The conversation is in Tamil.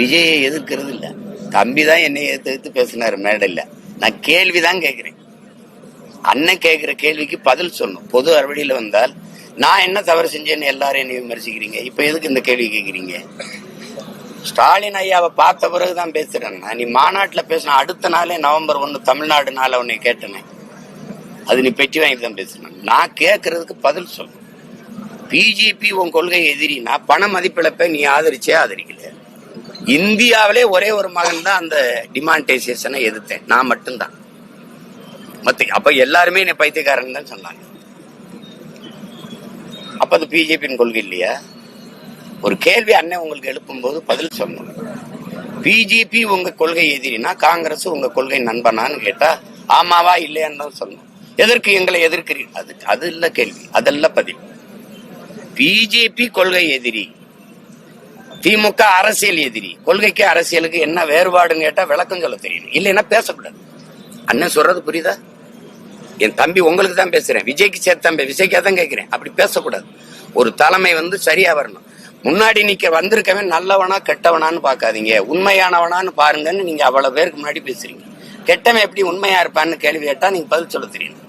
விஜயை எதிர்க்கிறது இல்லை. தம்பி தான் என்னை எதிர்த்து எடுத்து பேசினார் மேடையில். நான் கேள்வி தான் கேட்குறேன். அண்ணன் கேட்குற கேள்விக்கு பதில் சொல்லணும். பொது அறுவடையில் வந்தால் நான் என்ன தவறு செஞ்சேன்னு எல்லாரும் என்னை விமர்சிக்கிறீங்க? இப்போ எதுக்கு இந்த கேள்வி கேட்குறீங்க? ஸ்டாலின் ஐயாவை பார்த்த பிறகு தான் நான். நீ மாநாட்டில் பேசின அடுத்த நாளே நவம்பர் ஒன்று தமிழ்நாடு நாள உன்னை கேட்டேனே. அது நீ பெட்டி வாங்கி தான் பேசுனேன். நான் கேட்கறதுக்கு பதில் சொல்லணும். பிஜேபி உன் கொள்கை எதிரினா பண மதிப்பிழப்பை நீ ஆதரிச்சே ஆதரிக்கலையே இந்தியாவிலே ஒரே ஒரு மகன் தான் அந்த டிமானிட்டைசேஷனை எதிர்த்தேன். நான் மட்டும்தான். மத்த அப்ப எல்லாருமே என்னை பைத்தியக்காரன் தான் சொன்னாங்க. அப்ப அது பிஜேபியின் கொள்கை இல்லையா? ஒரு கேள்வி அண்ணன் உங்களுக்கு எழுப்பும்போது பதில் சொல்லணும். பிஜேபி உங்க கொள்கை எதிரினா காங்கிரஸ் உங்க கொள்கை நண்பனான்னு கேட்டா ஆமாவா இல்லையான்னு தான் சொன்னோம் எதற்கு எங்களை எதிர்க்கிறீர்கள்? அது அது இல்ல கேள்வி. அதெல்லாம் பதில். பிஜேபி கொள்கை எதிரி திமுக அரசியல் எதிரி. கொள்கைக்கு அரசியலுக்கு என்ன வேறுபாடுன்னு கேட்டா விளக்கம் சொல்ல தெரியணும் இல்லைன்னா பேசக்கூடாது. அண்ணன் சொல்றது புரியுதா? என் தம்பி உங்களுக்கு தான் பேசுறேன். விஜய்க்கு சேர்த்து தம்பி விஜய்க்கா தான் கேட்கிறேன் அப்படி பேசக்கூடாது. ஒரு தலைமை வந்து சரியா வரணும். முன்னாடி நிக்க வந்திருக்கவன் நல்லவனா கெட்டவனான்னு பார்க்காதீங்க. உண்மையானவனான்னு பாருங்கன்னு நீங்க அவ்வளவு பேருக்கு முன்னாடி பேசுறீங்க. கெட்டவன் எப்படி உண்மையா இருப்பான்னு கேள்வி கேட்டா நீங்க பதில் சொல்ல தெரியணும்